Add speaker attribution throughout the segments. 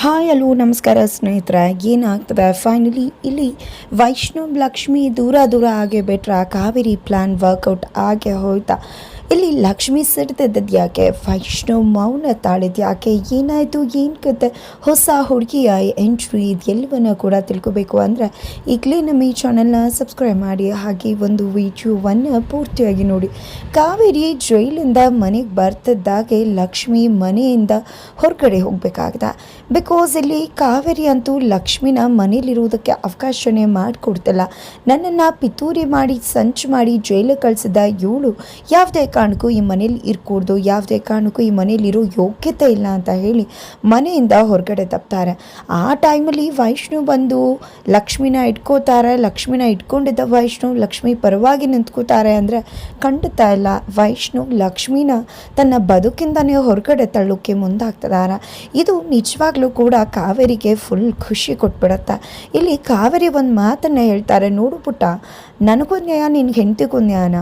Speaker 1: Hi hello ನಮಸ್ಕಾರ, ಸ್ನೇಹಿತರೆ. ಏನಾಗ್ತದೆ? ಫೈನಲಿ ಇಲ್ಲಿ ವೈಷ್ಣವ್ ಲಕ್ಷ್ಮಿ ದೂರ ದೂರ ಆಗೇ ಬಿಟ್ರೆ ಕಾವೇರಿ ಪ್ಲ್ಯಾನ್ ವರ್ಕೌಟ್ ಆಗೇ ಹೋಯ್ತಾ. ಇಲ್ಲಿ ಲಕ್ಷ್ಮಿ ಸಿಡ್ತಿದ್ದದ್ದು ಯಾಕೆ? ವೈಷ್ಣವ್ ಮೌನ ತಾಳಿದ್ ಯಾಕೆ? ಏನಾಯಿತು? ಏನು ಕತೆ? ಹೊಸ ಹುಡುಗಿಯ ಎಂಟ್ರಿ ಇದೆಲ್ಲವನ್ನ ಕೂಡ ತಿಳ್ಕೊಬೇಕು ಅಂದರೆ ಈಗಲೇ ನಮ್ಮ ಈ ಚಾನಲ್ನ ಸಬ್ಸ್ಕ್ರೈಬ್ ಮಾಡಿ, ಹಾಗೆ ಒಂದು ವಿಡಿಯೋವನ್ನು ಪೂರ್ತಿಯಾಗಿ ನೋಡಿ. ಕಾವೇರಿ ಜೈಲಿಂದ ಮನೆಗೆ ಬರ್ತಿದ್ದಾಗೆ ಲಕ್ಷ್ಮಿ ಮನೆಯಿಂದ ಹೊರಗಡೆ ಹೋಗಬೇಕಾಗಿದೆ. ಬಿಕಾಸ್ ಇಲ್ಲಿ ಕಾವೇರಿ ಅಂತೂ ಲಕ್ಷ್ಮಿನ ಮನೇಲಿರುವುದಕ್ಕೆ ಅವಕಾಶನೇ ಮಾಡಿಕೊಡ್ತಿಲ್ಲ. ನನ್ನನ್ನು ಪಿತೂರಿ ಮಾಡಿ, ಸಂಚು ಮಾಡಿ ಜೈಲಿಗೆ ಕಳಿಸಿದ ಇವಳು ಯಾವುದೇ ಕಾರಣಕ್ಕೂ ಈ ಮನೇಲಿ ಇರ್ಕೂಡ್ದು, ಯಾವುದೇ ಕಾರಣಕ್ಕೂ ಈ ಮನೇಲಿರೋ ಯೋಗ್ಯತೆ ಇಲ್ಲ ಅಂತ ಹೇಳಿ ಮನೆಯಿಂದ ಹೊರಗಡೆ ತಪ್ತಾರೆ. ಆ ಟೈಮಲ್ಲಿ ವೈಷ್ಣು ಬಂದು ಲಕ್ಷ್ಮಿನ ಇಟ್ಕೋತಾರೆ, ಲಕ್ಷ್ಮಿನ ಇಟ್ಕೊಂಡಿದ್ದ ವೈಷ್ಣು ಲಕ್ಷ್ಮಿ ಪರವಾಗಿ ನಿಂತ್ಕೋತಾರೆ ಅಂದರೆ ಖಂಡಿತ ಇಲ್ಲ. ವೈಷ್ಣು ಲಕ್ಷ್ಮಿನ ತನ್ನ ಬದುಕಿಂದನೇ ಹೊರಗಡೆ ತಳ್ಳೋಕ್ಕೆ ಮುಂದಾಗ್ತಿದ್ದಾರೆ ಇದು ನಿಜವಾಗ್ಲೂ ಕೂಡ ಕಾವೇರಿಗೆ ಫುಲ್ ಖುಷಿ ಕೊಟ್ಬಿಡತ್ತೆ. ಇಲ್ಲಿ ಕಾವೇರಿ ಒಂದು ಮಾತನ್ನು ಹೇಳ್ತಾರೆ, ನೋಡು ಪುಟ್ಟ ನನಗೂ ನ್ಯಾಯ ನಿನ್ನ ಹೆಂಡತಿಗೂ ನ್ಯಾಯನ.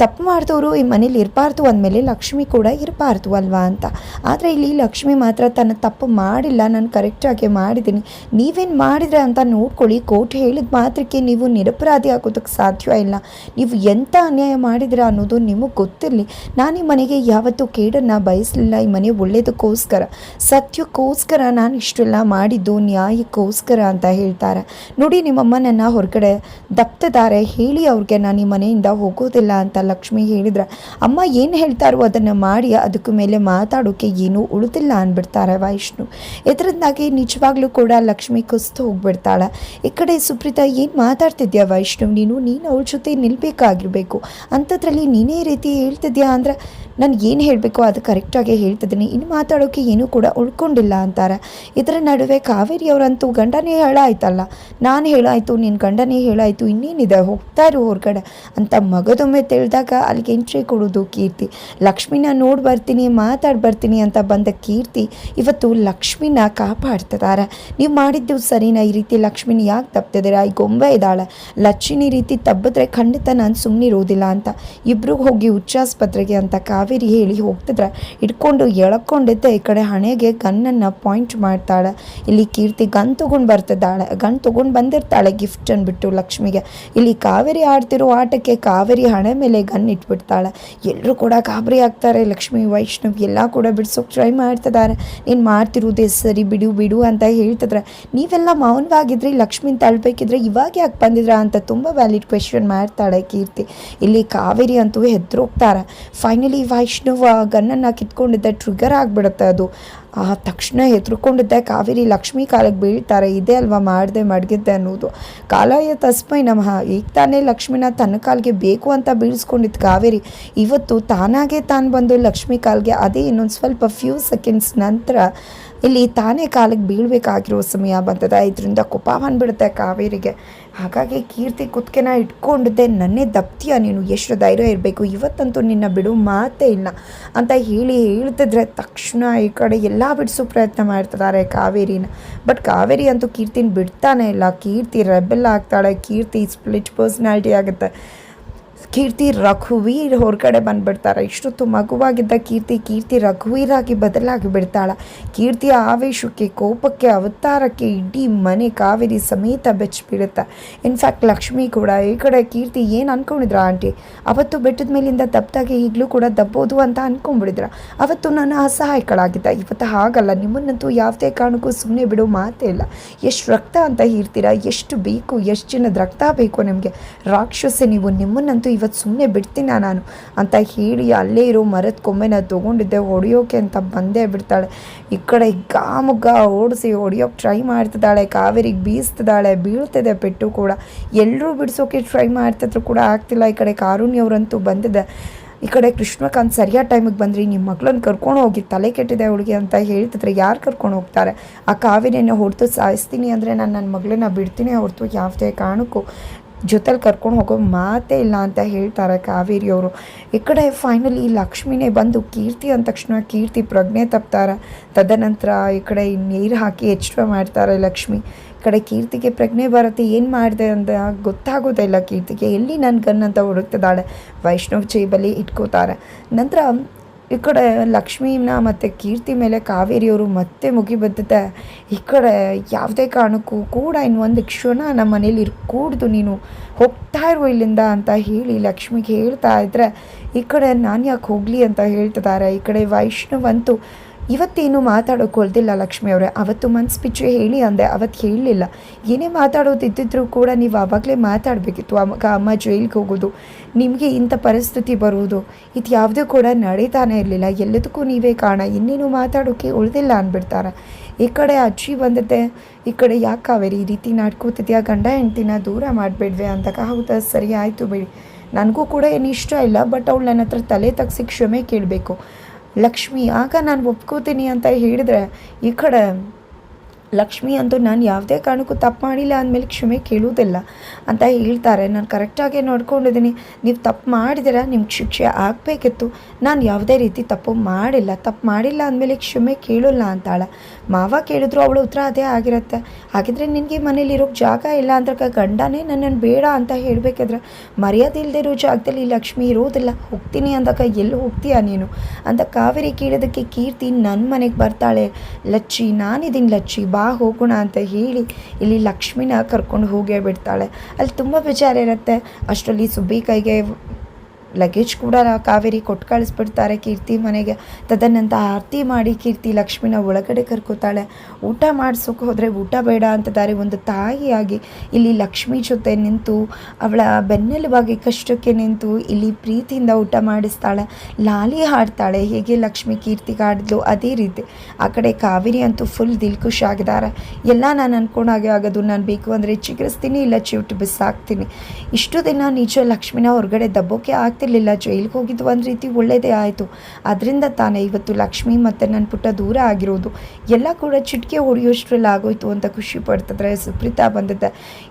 Speaker 1: ತಪ್ಪು ಮಾಡಿದವರು ಈ ಮನೇಲಿ ಇರಬಾರ್ದು ಅಂದಮೇಲೆ ಲಕ್ಷ್ಮಿ ಕೂಡ ಇರಬಾರ್ದು ಅಲ್ವಾ ಅಂತ. ಆದರೆ ಇಲ್ಲಿ ಲಕ್ಷ್ಮಿ ಮಾತ್ರ ತನ್ನ ತಪ್ಪು ಮಾಡಿಲ್ಲ, ನಾನು ಕರೆಕ್ಟಾಗಿ ಮಾಡಿದ್ದೀನಿ. ನೀವೇನು ಮಾಡಿದ್ರೆ ಅಂತ ನೋಡ್ಕೊಳ್ಳಿ. ಕೋರ್ಟ್ ಹೇಳಿದ ಮಾತ್ರಕ್ಕೆ ನೀವು ನಿರಪರಾಧಿ ಆಗೋದಕ್ಕೆ ಸಾಧ್ಯ ಇಲ್ಲ. ನೀವು ಎಂಥ ಅನ್ಯಾಯ ಮಾಡಿದ್ರ ಅನ್ನೋದು ನಿಮಗೆ ಗೊತ್ತಿರಲಿ. ನಾನು ಈ ಮನೆಗೆ ಯಾವತ್ತೂ ಕೇಡನ್ನು ಬಯಸಲಿಲ್ಲ. ಈ ಮನೆ ಒಳ್ಳೆಯದಕ್ಕೋಸ್ಕರ ಸತ್ಯಕ್ಕೋಸ್ಕರ ನಾನು ಇಷ್ಟೆಲ್ಲ ಮಾಡಿದ್ದು ನ್ಯಾಯಕ್ಕೋಸ್ಕರ ಅಂತ ಹೇಳ್ತಾರೆ. ನೋಡಿ ನಿಮ್ಮಮ್ಮ ನನ್ನ ಹೊರಗಡೆ ದಪ್ತಿದ್ದಾರೆ. ಹೇಳಿ ಅವ್ರಿಗೆ, ನಾನು ಈ ಮನೆಯಿಂದ ಹೋಗೋದಿಲ್ಲ ಅಂತ ಲಕ್ಷ್ಮಿ ಹೇಳಿದ್ರೆ. ಅಮ್ಮ ಏನು ಹೇಳ್ತಾರೋ ಅದನ್ನು ಮಾಡಿ, ಅದಕ್ಕೆ ಮೇಲೆ ಮಾತಾಡೋಕ್ಕೆ ಏನೂ ಉಳಿದಿಲ್ಲ ಅಂದ್ಬಿಡ್ತಾರೆ ವೈಷ್ಣು. ಇದರಿಂದಾಗಿ ನಿಜವಾಗ್ಲೂ ಕೂಡ ಲಕ್ಷ್ಮಿ ಕುಸ್ತು ಹೋಗ್ಬಿಡ್ತಾಳೆ. ಈ ಕಡೆ ಸುಪ್ರೀತಾ, ಏನು ಮಾತಾಡ್ತಿದ್ಯಾ ವೈಷ್ಣು? ನೀನು ನೀನು ಅವಳ ಜೊತೆ ನಿಲ್ಬೇಕಾಗಿರ್ಬೇಕು. ಅಂಥದ್ರಲ್ಲಿ ನೀನೇ ರೀತಿ ಹೇಳ್ತಿದ್ಯಾ? ಅಂದರೆ ನಾನು ಏನು ಹೇಳಬೇಕು ಅದು ಕರೆಕ್ಟಾಗಿ ಹೇಳ್ತಿದ್ದೀನಿ. ಇನ್ನು ಮಾತಾಡೋಕ್ಕೆ ಏನೂ ಕೂಡ ಉಳ್ಕೊಂಡಿಲ್ಲ ಅಂತಾರೆ. ಇದರ ನಡುವೆ ಕಾವೇರಿ ಅವರಂತೂ ಗಂಡನೇ ಹೇಳಾಯ್ತಲ್ಲ. ನಾನು ಹೇಳಾಯಿತು ನಿನ್ನ ಗಂಡನೇ ಹೇಳಾಯ್ತು, ಇನ್ನೇನಿದೆ? ಹೋಗ್ತಾ ಇರು ಹೊರಗಡೆ ಅಂತ ಮಗದೊಮ್ಮೆ ತಿಳಿದಾಗ ಅಲ್ಲಿಗೆ ಎಂಟ್ರಿ ಕೊಡೋದು ಕೀರ್ತಿ. ಲಕ್ಷ್ಮಿನ ನೋಡಿ ಬರ್ತೀನಿ, ಮಾತಾಡಿ ಬರ್ತೀನಿ ಅಂತ ಬಂದ ಕೀರ್ತಿ ಇವತ್ತು ಲಕ್ಷ್ಮಿನ ಕಾಪಾಡ್ತಿದ್ದಾರೆ ನೀವು ಮಾಡಿದ್ದು ಸರಿನಾ? ಈ ರೀತಿ ಲಕ್ಷ್ಮಿನ ಯಾಕೆ ತಪ್ತಿದ್ದೀರಾ? ಈ ಗೊಂಬೆ ಇದ್ದಾಳೆ. ಲಕ್ಷ್ಮಿನ ಈ ರೀತಿ ತಬ್ಬಿದ್ರೆ ಖಂಡಿತ ನಾನು ಸುಮ್ಮನಿರೋದಿಲ್ಲ ಅಂತ. ಇಬ್ರು ಹೋಗಿ ಹುಚ್ಚಾಸ್ಪತ್ರೆಗೆ ಅಂತ ಕಾವೇರಿ ಹೇಳಿ ಹೋಗ್ತಿದ್ರೆ ಇಟ್ಕೊಂಡು ಎಳ್ಕೊಂಡಿದ್ದೆ ಈ ಕಡೆ ಹಣೆಗೆ ಗನ್ನನ್ನು ಪಾಯಿಂಟ್ ಮಾಡ್ತಾಳೆ. ಇಲ್ಲಿ ಕೀರ್ತಿ ಗನ್ ತೊಗೊಂಡು ಬರ್ತಿದ್ದಾಳೆ. ಗನ್ ತೊಗೊಂಡು ಬಂದಿರ್ತಾಳೆ ಗಿಫ್ಟ್ ಅಂದ್ಬಿಟ್ಟು ಲಕ್ಷ್ಮಿಗೆ. ಇಲ್ಲಿ ಕಾವೇರಿ ಆಡ್ತಿರೋ ಆಟಕ್ಕೆ ಕಾವೇರಿ ಹಣೆ ಮೇಲೆ ಗನ್ ಇಟ್ಬಿಡ್ತಾಳೆ. ಎಲ್ಲರೂ ಕೂಡ ಗಾಬರಿ ಆಗ್ತಾರೆ. ಲಕ್ಷ್ಮಿ, ವೈಷ್ಣವ್ ಎಲ್ಲ ಕೂಡ ಬಿಡ್ಸೋಕೆ ಟ್ರೈ ಮಾಡ್ತಿದ್ದಾರೆ. ನೀನು ಮಾಡ್ತಿರೋದೇ ಸರಿ, ಬಿಡು ಬಿಡು ಅಂತ ಹೇಳ್ತಿದ್ರೆ ನೀವೆಲ್ಲ ಮೌನವಾಗಿದ್ರಿ, ಲಕ್ಷ್ಮಿನ ತಳ್ಬೇಕಿದ್ರೆ ಇವಾಗ ಯಾಕೆ ಬಂದಿದ್ರ ಅಂತ ತುಂಬ ವ್ಯಾಲಿಡ್ ಕ್ವೆಶನ್ ಮಾಡ್ತಾಳೆ ಕೀರ್ತಿ. ಇಲ್ಲಿ ಕಾವೇರಿ ಅಂತೂ ಹೆದ್ರೋಗ್ತಾರೆ. ಫೈನಲಿ ವೈಷ್ಣವ್ ಗನ್ನನ್ನು ಕಿತ್ಕೊಂಡಿದ್ದೆ ಟ್ರಿಗರ್ ಆಗಿಬಿಡುತ್ತೆ ಅದು. ಆ ತಕ್ಷಣ ಹೆದರ್ಕೊಂಡಿದ್ದೆ ಕಾವೇರಿ ಲಕ್ಷ್ಮೀ ಕಾಲಕ್ಕೆ ಬೀಳ್ತಾರೆ, ಇದೇ ಅಲ್ವಾ ಮಾಡಿದೆ ಮಡಗಿದ್ದೆ ಅನ್ನೋದು. ಕಾಲಾಯ ತಸ್ಮೈ ನಮಃ, ಈಗ ತಾನೇ ಲಕ್ಷ್ಮೀನ ತನ್ನ ಕಾಲಿಗೆ ಬೇಕು ಅಂತ ಬೀಳ್ಸ್ಕೊಂಡಿದ್ದು ಕಾವೇರಿ, ಇವತ್ತು ತಾನಾಗೆ ತಾನು ಬಂದು ಲಕ್ಷ್ಮೀ ಕಾಲ್ಗೆ ಅದೇ ಇನ್ನೊಂದು ಸ್ವಲ್ಪ ಫ್ಯೂ ಸೆಕೆಂಡ್ಸ್ ನಂತರ ಇಲ್ಲಿ ತಾನೇ ಕಾಲಿಗೆ ಬೀಳಬೇಕಾಗಿರೋ ಸಮಯ ಬಂದದ. ಇದರಿಂದ ಕೋಪ ಬಂದ್ಬಿಡುತ್ತೆ ಕಾವೇರಿಗೆ. ಹಾಗಾಗಿ ಕೀರ್ತಿ ಕುತ್ಕೆನ ಇಟ್ಕೊಂಡಿದ್ದೆ. ನನ್ನೇ ದಪ್ತಿಯ ನೀನು. ಎಷ್ಟು ಧೈರ್ಯ ಇರಬೇಕು. ಇವತ್ತಂತೂ ನಿನ್ನ ಬಿಡು, ಮಾತೇ ಇಲ್ಲ ಅಂತ ಹೇಳಿ ಹೇಳ್ತಿದ್ರೆ ತಕ್ಷಣ ಈ ಕಡೆ ಎಲ್ಲ ಬಿಡಿಸೋ ಪ್ರಯತ್ನ ಮಾಡ್ತಿದ್ದಾರೆ ಕಾವೇರಿನ. ಬಟ್ ಕಾವೇರಿ ಅಂತೂ ಕೀರ್ತಿನ ಬಿಡ್ತಾನೆ ಇಲ್ಲ. ಕೀರ್ತಿ ರೆಬೆಲ್ ಆಗ್ತಾಳೆ. ಕೀರ್ತಿ ಸ್ಪ್ಲಿಟ್ ಪರ್ಸ್ನಾಲಿಟಿ ಆಗುತ್ತೆ. ಕೀರ್ತಿ ರಘುವೀರ್ ಹೊರಗಡೆ ಬಂದ್ಬಿಡ್ತಾರೆ. ಇಷ್ಟೊತ್ತು ಮಗುವಾಗಿದ್ದ ಕೀರ್ತಿ ಕೀರ್ತಿ ರಘುವೀರಾಗಿ ಬದಲಾಗಿ ಬಿಡ್ತಾಳೆ. ಕೀರ್ತಿಯ ಆವೇಶಕ್ಕೆ, ಕೋಪಕ್ಕೆ, ಅವತಾರಕ್ಕೆ ಇಡೀ ಮನೆ ಕಾವೇರಿ ಸಮೇತ ಬೆಚ್ಚಿಬಿಡುತ್ತೆ. ಇನ್ಫ್ಯಾಕ್ಟ್ ಲಕ್ಷ್ಮಿ ಕೂಡ, ಈ ಕಡೆ ಕೀರ್ತಿ ಏನು ಅಂದ್ಕೊಂಡಿದ್ರ ಆಂಟಿ? ಅವತ್ತು ಬೆಟ್ಟದ ಮೇಲಿಂದ ದಪ್ಪದಾಗೆ ಈಗಲೂ ಕೂಡ ದಬ್ಬೋದು ಅಂತ ಅನ್ಕೊಂಡ್ಬಿಡಿದ್ರ. ಅವತ್ತು ನಾನು ಅಸಹಾಯಕಳಾಗಿದ್ದ. ಇವತ್ತು ಹಾಗಲ್ಲ, ನಿಮ್ಮನ್ನಂತೂ ಯಾವುದೇ ಕಾರಣಕ್ಕೂ ಸುಮ್ಮನೆ ಬಿಡೋ ಮಾತೇ ಇಲ್ಲ. ಎಷ್ಟು ರಕ್ತ ಅಂತ ಹೀರ್ತೀರಾ? ಎಷ್ಟು ಬೇಕು, ಎಷ್ಟು ಜನದ ರಕ್ತ ಬೇಕು ನಿಮಗೆ? ರಾಕ್ಷಸೆ ನೀವು, ನಿಮ್ಮನ್ನಂತೂ ಇವತ್ತು ಸುಮ್ಮನೆ ಬಿಡ್ತೀನ ನಾನು? ಅಂತ ಹೇಳಿ ಅಲ್ಲೇ ಇರೋ ಮರದ ಕೊಂಬೆನ ತೊಗೊಂಡಿದ್ದೆ, ಹೊಡೆಯೋಕೆ ಅಂತ ಬಂದೇ ಬಿಡ್ತಾಳೆ. ಈ ಕಡೆ ಗಾಮುಗ್ಗ ಓಡಿಸಿ ಹೊಡೆಯೋಕೆ ಟ್ರೈ ಮಾಡ್ತಿದ್ದಾಳೆ ಕಾವೇರಿಗೆ ಬೀಸ್ತಿದ್ದಾಳೆ, ಬೀಳ್ತಿದೆ ಪೆಟ್ಟು ಕೂಡ. ಎಲ್ಲರೂ ಬಿಡಿಸೋಕೆ ಟ್ರೈ ಮಾಡ್ತಿದ್ರು ಕೂಡ ಆಗ್ತಿಲ್ಲ ಈ ಕಡೆ. ಕಾರುಣ್ಯವರಂತೂ ಬಂದಿದೆ. ಈ ಕಡೆ ಕೃಷ್ಣಕಾಂತ್ ಸರಿಯಾದ ಟೈಮಿಗೆ ಬಂದ್ರಿ ನಿಮ್ಮ ಮಗಳನ್ನ ಕರ್ಕೊಂಡು ಹೋಗಿ ತಲೆ ಕೆಟ್ಟಿದೆ ಅವಳಿಗೆ ಅಂತ ಹೇಳ್ತಿದ್ರೆ ಯಾರು ಕರ್ಕೊಂಡು ಹೋಗ್ತಾರೆ? ಆ ಕಾವೇರಿಯನ್ನು ಹೊಡೆದು ಸಾಯಿಸ್ತೀನಿ ಅಂದರೆ ನಾನು ನನ್ನ ಮಗಳನ್ನ ಬಿಡ್ತೀನಿ ಹೊರತು ಯಾವುದೇ ಕಾರಣಕ್ಕೂ. ಜೊತೆಲಿ ಕರ್ಕೊಂಡು ಹೋಗೋ ಮಾತೇ ಇಲ್ಲ ಅಂತ ಹೇಳ್ತಾರೆ ಕಾವೇರಿಯವರು ಈ ಕಡೆ ಫೈನಲಿ ಲಕ್ಷ್ಮಿನೇ ಬಂದು ಕೀರ್ತಿ ಅಂದ ತಕ್ಷಣ ಕೀರ್ತಿ ಪ್ರಜ್ಞೆ ತಪ್ತಾರೆ. ತದನಂತರ ಈ ಕಡೆ ನೀರು ಹಾಕಿ ಎಚ್ಚರ ಮಾಡ್ತಾರೆ ಲಕ್ಷ್ಮಿ. ಈ ಕಡೆ ಕೀರ್ತಿಗೆ ಪ್ರಜ್ಞೆ ಬರುತ್ತೆ, ಏನು ಮಾಡಿದೆ ಅಂತ ಗೊತ್ತಾಗೋದೇ ಇಲ್ಲ ಕೀರ್ತಿಗೆ. ಎಲ್ಲಿ ನನ್ನ ಗನ್ ಅಂತ ಹುಡುಕ್ತಿದ್ದಾಳೆ? ವೈಷ್ಣವ್ ಜೇಬಲ್ಲಿ ಇಟ್ಕೋತಾರೆ. ನಂತರ ಈ ಕಡೆ ಲಕ್ಷ್ಮೀನ ಮತ್ತು ಕೀರ್ತಿ ಮೇಲೆ ಕಾವೇರಿಯವರು ಮತ್ತೆ ಮುಗಿಬಿದ್ದತೆ ಈ ಕಡೆ ಯಾವುದೇ ಕಾರಣಕ್ಕೂ ಕೂಡ ಇನ್ನು ಒಂದು ಕ್ಷಣ ನಮ್ಮ ಮನೇಲಿ ಇರ್ಕೂಡ್ದು ನೀನು. ಹೋಗ್ತಾ ಇರುವ ಇಲ್ಲಿಂದ ಅಂತ ಹೇಳಿ ಲಕ್ಷ್ಮಿಗೆ ಹೇಳ್ತಾ ಇದ್ದರೆ ಈ ಕಡೆ ನಾನು ಯಾಕೆ ಹೋಗಲಿ ಅಂತ ಹೇಳ್ತಿದ್ದಾರೆ. ಈ ಕಡೆ ವೈಷ್ಣವಂತೂ ಇವತ್ತೇನು ಮಾತಾಡೋಕೆ ಲಕ್ಷ್ಮಿ ಅವರೇ. ಅವತ್ತು ಮನ್ಸು ಬಿಚ್ಚು ಹೇಳಿ ಅಂದೆ ಅವತ್ತು ಹೇಳಲಿಲ್ಲ. ಏನೇ ಮಾತಾಡೋದಿದ್ದರೂ ಕೂಡ ನೀವು ಆವಾಗಲೇ ಮಾತಾಡಬೇಕಿತ್ತು. ಅಮ್ಮಗ ಅಮ್ಮ ಜೈಲಿಗೆ ಹೋಗೋದು, ನಿಮಗೆ ಇಂಥ ಪರಿಸ್ಥಿತಿ ಬರುವುದು ಇದು ಯಾವುದೂ ಕೂಡ ನಡೀತಾನೆ ಇರಲಿಲ್ಲ. ಎಲ್ಲದಕ್ಕೂ ನೀವೇ ಕಾರಣ. ಇನ್ನೇನು ಮಾತಾಡೋಕ್ಕೆ ಉಳಿದಿಲ್ಲ ಅಂದ್ಬಿಡ್ತಾರೆ. ಈ ಕಡೆ ಅಜ್ಜಿ ಬಂದಿದೆ ಈ ಕಡೆ ಯಾಕೆ ಈ ರೀತಿ ನಾಡ್ಕೋತಿದ್ಯಾ? ಗಂಡ ಹೆಂಡ್ತಿನ ದೂರ ಮಾಡಬೇಡ್ವೆ ಅಂದಾಗ, ಹೌದಾ? ಸರಿ, ಆಯಿತು ಬಿಡಿ. ನನಗೂ ಕೂಡ ಏನು ಇಷ್ಟ ಇಲ್ಲ, ಬಟ್ ಅವಳು ನನ್ನ ಹತ್ರ ತಲೆ ತಗ್ಸಿ ಕ್ಷಮೆ ಕೇಳಬೇಕು. ಲಕ್ಷ್ಮಿ ಆಗ ನಾನು ಒಪ್ಕೋತೀನಿ ಅಂತ ಹೇಳಿದ್ರೆ ಈ ಕಡೆ ಲಕ್ಷ್ಮಿ ಅಂತೂ ನಾನು ಯಾವುದೇ ಕಾರಣಕ್ಕೂ ತಪ್ಪು ಮಾಡಿಲ್ಲ ಅಂದಮೇಲೆ ಕ್ಷಮೆ ಕೇಳುವುದಿಲ್ಲ ಅಂತ ಹೇಳ್ತಾರೆ. ನಾನು ಕರೆಕ್ಟಾಗಿ ನೋಡ್ಕೊಂಡಿದ್ದೀನಿ. ನೀವು ತಪ್ಪು ಮಾಡಿದಿರ ನಿಮ್ಗೆ ಶಿಕ್ಷೆ ಆಗಬೇಕಿತ್ತು. ನಾನು ಯಾವುದೇ ರೀತಿ ತಪ್ಪು ಮಾಡಿಲ್ಲ. ತಪ್ಪು ಮಾಡಿಲ್ಲ ಅಂದಮೇಲೆ ಕ್ಷಮೆ ಕೇಳೋಲ್ಲ ಅಂತಾಳೆ. ಮಾವ ಕೇಳಿದ್ರು ಅವಳು ಉತ್ತರ ಅದೇ ಆಗಿರುತ್ತೆ. ಹಾಗಿದ್ರೆ ನಿನಗೆ ಮನೇಲಿ ಇರೋಕ್ಕೆ ಜಾಗ ಇಲ್ಲ ಅಂದ್ರೆ ಗಂಡನೇ ನನ್ನನ್ನು ಬೇಡ ಅಂತ ಹೇಳಬೇಕಾದ್ರೆ ಮರ್ಯಾದೆ ಇಲ್ಲದೆ ಇರೋ ಜಾಗದಲ್ಲಿ ಲಕ್ಷ್ಮಿ ಇರೋದಿಲ್ಲ ಹೋಗ್ತೀನಿ ಅಂದಾಗ ಎಲ್ಲಿ ಹೋಗ್ತೀಯ ನೀನು? ಅಂತ ಕಾವೇರಿ ಕೇಳೋದಕ್ಕೆ ಕೀರ್ತಿ ನನ್ನ ಮನೆಗೆ ಬರ್ತಾಳೆ. ಲಚ್ಚಿ, ನಾನಿದ್ದೀನಿ ಲಚ್ಚಿ, ಬಾ ಹೋಗೋಣ ಅಂತ ಹೇಳಿ ಇಲ್ಲಿ ಲಕ್ಷ್ಮಿನ ಕರ್ಕೊಂಡು ಹೋಗೇ ಬಿಡ್ತಾಳೆ. ಅಲ್ಲಿ ತುಂಬ ವಿಚಾರ ಇರುತ್ತೆ ಅಷ್ಟರಲ್ಲಿ ಸುಬ್ಬಿ ಕೈಗೆ ಲಗೇಜ್ ಕೂಡ ಕಾವೇರಿ ಕೊಟ್ಟು ಕಳಿಸ್ಬಿಡ್ತಾರೆ. ಕೀರ್ತಿ ಮನೆಗೆ ತದನಂತರ ಆರತಿ ಮಾಡಿ ಕೀರ್ತಿ ಲಕ್ಷ್ಮಿನ ಒಳಗಡೆ ಕರ್ಕೋತಾಳೆ. ಊಟ ಮಾಡಿಸೋಕೆ ಹೋದರೆ ಊಟ ಬೇಡ ಅಂತದ್ದಾರೆ ಒಂದು ತಾಯಿಯಾಗಿ ಇಲ್ಲಿ ಲಕ್ಷ್ಮಿ ಜೊತೆ ನಿಂತು ಅವಳ ಬೆನ್ನೆಲುಬಾಗಿ ಕಷ್ಟಕ್ಕೆ ನಿಂತು ಇಲ್ಲಿ ಪ್ರೀತಿಯಿಂದ ಊಟ ಮಾಡಿಸ್ತಾಳೆ. ಲಾಲಿ ಹಾಡ್ತಾಳೆ, ಹೇಗೆ ಲಕ್ಷ್ಮಿ ಕೀರ್ತಿಗೆ ಹಾಡಿದ್ಲು? ಅದೇ ರೀತಿ ಆ ಕಡೆ ಕಾವೇರಿ ಅಂತೂ ಫುಲ್ ದಿಲ್ ಆಗಿದ್ದಾರೆ. ಎಲ್ಲ ನಾನು ಅನ್ಕೊಂಡಾಗೆ ಆಗೋದು, ನಾನು ಬೇಕು ಅಂದರೆ ಚಿಗುರಿಸ್ತೀನಿ, ಇಲ್ಲ ಚಿವಿಟ್ಟು ಬಿಸಾಕ್ತೀನಿ. ಇಷ್ಟು ದಿನ ನಿಜ ಲಕ್ಷ್ಮಿನ ಹೊರಗಡೆ ದಬ್ಬೋಕೆ ಆಗ್ತೀನಿ ಆಗ್ತಿರ್ಲಿಲ್ಲ ಜೈಲಿಗೆ ಹೋಗಿದ್ದು ಒಂದು ರೀತಿ ಒಳ್ಳೆಯದೇ ಆಯಿತು. ಅದರಿಂದ ತಾನೇ ಇವತ್ತು ಲಕ್ಷ್ಮಿ ಮತ್ತು ನನ್ನ ಪುಟ್ಟ ದೂರ ಆಗಿರೋದು. ಎಲ್ಲ ಕೂಡ ಚಿಟಿಕೆ ಹೊಡೆಯೋಷ್ಟ್ರಲ್ಲಿ ಆಗೋಯ್ತು ಅಂತ ಖುಷಿ ಪಡ್ತಿದ್ರೆ ಸುಪ್ರೀತಾ ಬಂದಿದ್ದೆ.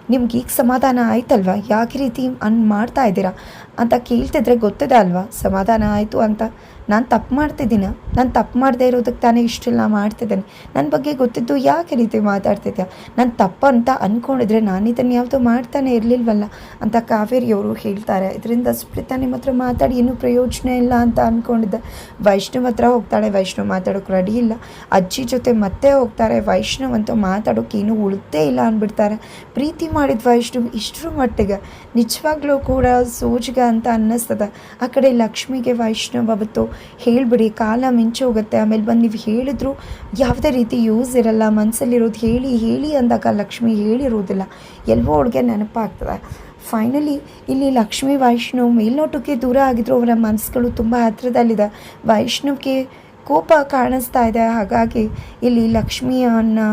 Speaker 1: ನಿಮ್ಗೆ ಈಗ ಸಮಾಧಾನ ಆಯ್ತಲ್ವಾ? ಯಾಕೆ ರೀತಿ ಅನ್ ಮಾಡ್ತಾ ಇದ್ದೀರಾ? ಅಂತ ಕೇಳ್ತಿದ್ರೆ ಗೊತ್ತಿದೆ ಅಲ್ವಾ? ಸಮಾಧಾನ ಆಯಿತು ಅಂತ. ನಾನು ತಪ್ಪು ಮಾಡ್ತಿದ್ದೀನಿ. ನಾನು ತಪ್ಪು ಮಾಡದೇ ಇರೋದಕ್ಕೆ ತಾನೇ ಇಷ್ಟೆಲ್ಲ ಮಾಡ್ತಿದ್ದೇನೆ. ನನ್ನ ಬಗ್ಗೆ ಗೊತ್ತಿದ್ದು ಯಾಕೆ ರೀತಿ ಮಾತಾಡ್ತಿದ್ಯಾ? ನಾನು ತಪ್ಪು ಅಂತ ಅಂದ್ಕೊಂಡಿದ್ರೆ ನಾನು ಇದನ್ನು ಯಾವುದೋ ಮಾಡ್ತಾನೆ ಇರಲಿಲ್ವಲ್ಲ? ಅಂತ ಕಾವೇರಿಯವರು ಹೇಳ್ತಾರೆ. ಇದರಿಂದ ಸ್ಪ್ರಿತ ನಿಮ್ಮ ಹತ್ರ ಮಾತಾಡಿ ಏನೂ ಪ್ರಯೋಜನ ಇಲ್ಲ ಅಂತ ಅಂದ್ಕೊಂಡಿದ್ದೆ ವೈಷ್ಣವ್ ಹತ್ರ ಹೋಗ್ತಾಳೆ. ವೈಷ್ಣವ್ ಮಾತಾಡೋಕೆ ರೆಡಿ ಇಲ್ಲ. ಅಜ್ಜಿ ಜೊತೆ ಮತ್ತೆ ಹೋಗ್ತಾರೆ. ವೈಷ್ಣವ್ ಅಂತೂ ಮಾತಾಡೋಕೆ ಏನೂ ಉಳಿದೇ ಇಲ್ಲ ಅಂದ್ಬಿಡ್ತಾರೆ ಪ್ರೀತಿ ಮಾಡಿದ ವೈಷ್ಣವ್ ಇಷ್ಟರ ಮಟ್ಟಿಗೆ. ನಿಜವಾಗ್ಲೂ ಕೂಡ ಸೋಜಿಗ ಅಂತ ಅನ್ನಿಸ್ತದೆ. ಆ ಕಡೆ ಲಕ್ಷ್ಮಿಗೆ ವೈಷ್ಣವ್ ಅವತ್ತು ಹೇಳಿಬಿಡಿ, ಕಾಲ ಮಿಂಚು ಹೋಗುತ್ತೆ. ಆಮೇಲೆ ಬಂದು ನೀವು ಹೇಳಿದ್ರು ಯಾವುದೇ ರೀತಿ ಯೂಸ್ ಇರಲ್ಲ. ಮನಸ್ಸಲ್ಲಿರೋದು ಹೇಳಿ ಹೇಳಿ ಅಂದಾಗ ಲಕ್ಷ್ಮಿ ಹೇಳಿರೋದಿಲ್ಲ. ಎಲ್ಲವೋ ಅವಳಿಗೆ ನೆನಪಾಗ್ತದೆ. ಫೈನಲಿ ಇಲ್ಲಿ ಲಕ್ಷ್ಮಿ ವೈಷ್ಣವ್ ಮೇಲ್ನೋಟಕ್ಕೆ ದೂರ ಆಗಿದ್ರು. ಅವರ ಮನಸ್ಸುಗಳು ತುಂಬ ಹತ್ತಿರದಲ್ಲಿದೆ ವೈಷ್ಣವ್ಗೆ ಕೋಪ ಕಾಣಿಸ್ತಾ ಇದೆ. ಹಾಗಾಗಿ ಇಲ್ಲಿ ಲಕ್ಷ್ಮಿಯನ್ನು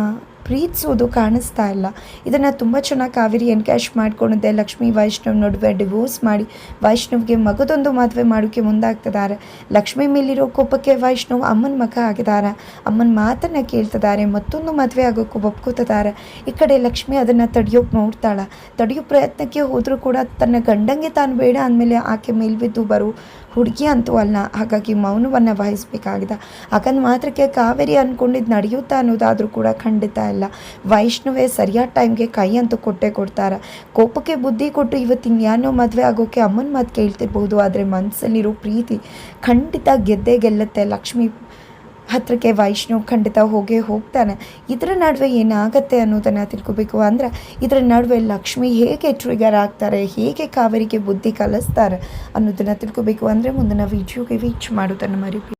Speaker 1: ಪ್ರೀತಿಸೋದು ಕಾಣಿಸ್ತಾ ಇಲ್ಲ. ಇದನ್ನು ತುಂಬ ಚೆನ್ನಾಗಿ ಕಾವೇರಿ ಎನ್ಕ್ಯಾಶ್ ಮಾಡ್ಕೊಂಡಿದ್ದೆ ಲಕ್ಷ್ಮೀ ವೈಷ್ಣವ್ ನಡುವೆ ಡಿವೋರ್ಸ್ ಮಾಡಿ ವೈಷ್ಣವ್ಗೆ ಮಗದೊಂದು ಮದುವೆ ಮಾಡೋಕ್ಕೆ ಮುಂದಾಗ್ತಿದ್ದಾರೆ. ಲಕ್ಷ್ಮಿ ಮೇಲಿರೋ ಕೋಪಕ್ಕೆ ವೈಷ್ಣವ್ ಅಮ್ಮನ ಮಗ ಆಗಿದ್ದಾರೆ ಅಮ್ಮನ ಮಾತನ್ನು ಕೇಳ್ತಿದ್ದಾರೆ. ಮತ್ತೊಂದು ಮದುವೆ ಆಗೋಕ್ಕೂ ಒಪ್ಕೋತಿದ್ದಾರೆ ಈ ಕಡೆ ಲಕ್ಷ್ಮಿ ಅದನ್ನು ತಡೆಯೋಕೆ ನೋಡ್ತಾಳೆ. ತಡೆಯೋ ಪ್ರಯತ್ನಕ್ಕೆ ಹೋದರೂ ಕೂಡ ತನ್ನ ಗಂಡಂಗೆ ತಾನು ಬೇಡ ಅಂದಮೇಲೆ ಆಕೆ ಮೇಲ್ಬಿದ್ದು ಬರು ಹುಡುಗಿ ಅಂತೂ ಅಲ್ಲ. ಹಾಗಾಗಿ ಮೌನವನ್ನು ವಹಿಸಬೇಕಾಗಿದೆ. ಹಾಗಂದು ಮಾತ್ರಕ್ಕೆ ಕಾವೇರಿ ಅಂದ್ಕೊಂಡಿದ್ದು ನಡೆಯುತ್ತಾ ಅನ್ನೋದಾದರೂ ಕೂಡ ಖಂಡಿತ ಇಲ್ಲ. ವೈಷ್ಣವೇ ಸರಿಯಾದ ಟೈಮ್ಗೆ ಕೈ ಅಂತೂ ಕೊಟ್ಟೆ ಕೊಡ್ತಾರೆ. ಕೋಪಕ್ಕೆ ಬುದ್ಧಿ ಕೊಟ್ಟು ಇವತ್ತಿನ ಯಾನೋ ಮದುವೆ ಆಗೋಕ್ಕೆ ಅಮ್ಮನ ಮಾತು ಕೇಳ್ತಿರ್ಬೋದು, ಆದರೆ ಮನಸ್ಸಲ್ಲಿರೋ ಪ್ರೀತಿ ಖಂಡಿತ ಗೆದ್ದೆ ಗೆಲ್ಲುತ್ತೆ. ಲಕ್ಷ್ಮಿ ಹತ್ರಕ್ಕೆ ವೈಷ್ಣವ್ ಖಂಡಿತ ಹೋಗೇ ಹೋಗ್ತಾನೆ. ಇದರ ನಡುವೆ ಏನಾಗತ್ತೆ ಅನ್ನೋದನ್ನು ತಿಳ್ಕೊಬೇಕು. ಅಂದರೆ ಇದರ ನಡುವೆ ಲಕ್ಷ್ಮಿ ಹೇಗೆ ಟ್ರಿಗರ್ ಆಗ್ತಾರೆ, ಹೇಗೆ ಕಾವೇರಿಗೆ ಬುದ್ಧಿ ಕಲಿಸ್ತಾರೆ ಅನ್ನೋದನ್ನು ತಿಳ್ಕೊಬೇಕು. ಅಂದರೆ ಮುಂದಿನ ವಿಡಿಯೋಗೆ ವೀಚ್ ಮಾಡೋದನ್ನು ಮರಿ